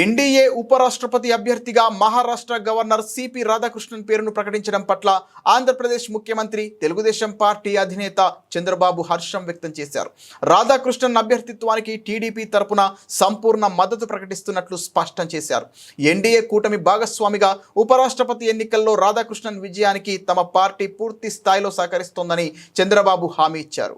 NDA ఉపరాష్ట్రపతి అభ్యర్థిగా Maharashtra governor CP Radhakrishnan పేరును ప్రకటించడం పట్ల ఆంధ్రప్రదేశ్ ముఖ్యమంత్రి తెలుగుదేశం పార్టీ అధినేత చంద్రబాబు హర్షం వ్యక్తం చేశారు. రాధాకృష్ణన్ అభ్యర్థిత్వానికి టీడీపీ తరపున సంపూర్ణ మద్దతు ప్రకటిస్తున్నట్లు స్పష్టం చేశారు. ఎన్డీఏ కూటమి భాగస్వామిగా ఉపరాష్ట్రపతి ఎన్నికల్లో రాధాకృష్ణన్ విజయానికి తమ పార్టీ పూర్తి స్థాయిలో సహకరిస్తోందని చంద్రబాబు హామీ ఇచ్చారు.